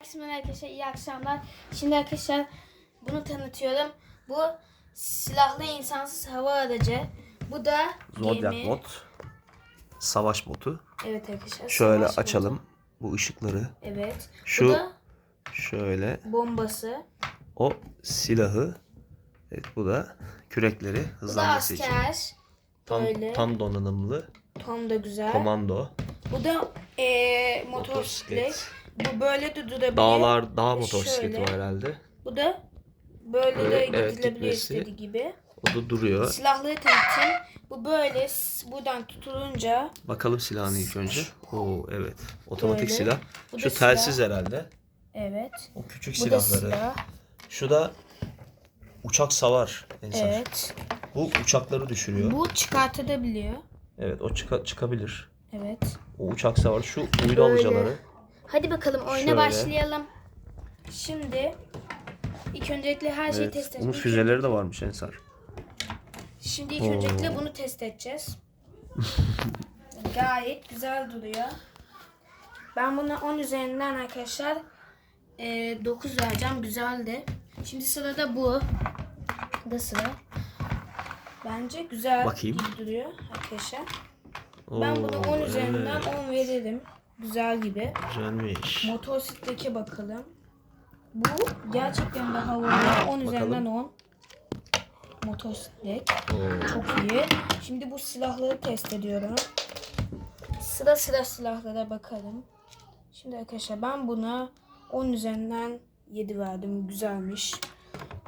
Herkese arkadaşlar iyi akşamlar. Şimdi arkadaşlar bunu tanıtıyorum. Bu silahlı insansız hava aracı. Bu da Zodiac gemi. mod. Savaş botu. Evet arkadaşlar. Şöyle savaş botu. açalım bu ışıkları. Evet. Şu- Bu da Şöyle bombası. o silahı. Evet bu da kürekleri Bu da hızlanması için. Tam, böyle. tam donanımlı Tom da güzel. komando. Bu da eee motosiklet. Motosiklet. Bu böyle de durabiliyor. Dağlar dağ motosikleti var herhalde. Bu da böyle Böyle, de evet, gidilebiliyor istediği gibi. O da duruyor. Silahları tanıtayım. Bu böyle buradan tutulunca Bakalım silahını ilk önce. Oo evet. Otomatik Böyle. silah. Bu Şu silah. telsiz herhalde. evet. O küçük Bu silahları. silah. Şu da uçak savar. Ensar. Evet. Bu uçakları düşürüyor. Bu çıkartılabiliyor. Evet o çıka- çıkabilir. Evet. O uçak savar. Şu uydu alıcıları. Hadi bakalım oyuna Şöyle. başlayalım. Şimdi ilk öncelikle her şeyi Evet. test Bunun edeceğiz. füzeleri de varmış Ensar. Şimdi ilk öncelikle bunu test edeceğiz. Gayet güzel duruyor. Ben buna 10 üzerinden arkadaşlar e, 9 vereceğim. Güzeldi. Şimdi sırada bu. Bu da sıra. Bence güzel Bakayım. duruyor arkadaşlar. Ben Oo, buna 10 üzerinden evet. 10 veririm. Güzel gibi. Güzelmiş. Motosiklete bakalım. Bu gerçekten de havalı. 10 üzerinden 10. Motosiklet. Oo. Çok iyi. Şimdi bu silahları test ediyorum. Sıra sıra silahlara bakalım. Şimdi arkadaşlar ben buna 10 üzerinden 7 verdim. Güzelmiş.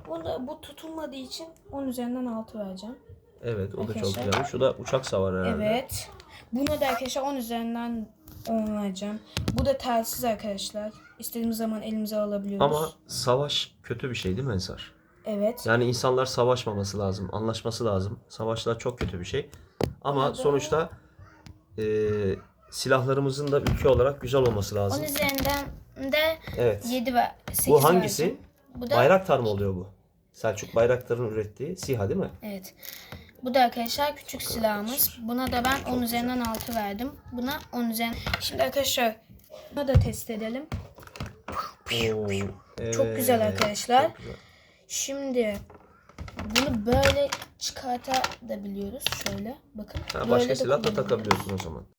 Bunda bu tutulmadığı için 10 üzerinden 6 vereceğim. Evet o da çok Arkadaşlar. güzelmiş. Şu da uçak savar herhalde. Evet. Buna da arkadaşlar 10 üzerinden 10 vereceğim. Bu da telsiz arkadaşlar. İstediğimiz zaman elimize alabiliyoruz. Ama savaş kötü bir şey değil mi Ensar? Evet. Yani insanlar savaşmaması lazım. Anlaşması lazım. Savaşlar çok kötü bir şey. Ama da- sonuçta e, silahlarımızın da ülke olarak güzel olması 10 lazım. üzerinden de Evet. 7 ve 8 Bu hangisi? vereceğim. Bu da Bayraktar mı oluyor bu? Selçuk Bayraktar'ın ürettiği SİHA değil mi? Evet. Bu da arkadaşlar küçük silahımız. Buna da ben 10 üzerinden 6 verdim. Buna 10 üzerinden. Şimdi arkadaşlar bunu da test edelim. Oo, Çok güzel arkadaşlar. çok güzel. Şimdi bunu böyle çıkartabiliyoruz. Şöyle bakın. Ha, başka silah da takabiliyorsun o zaman.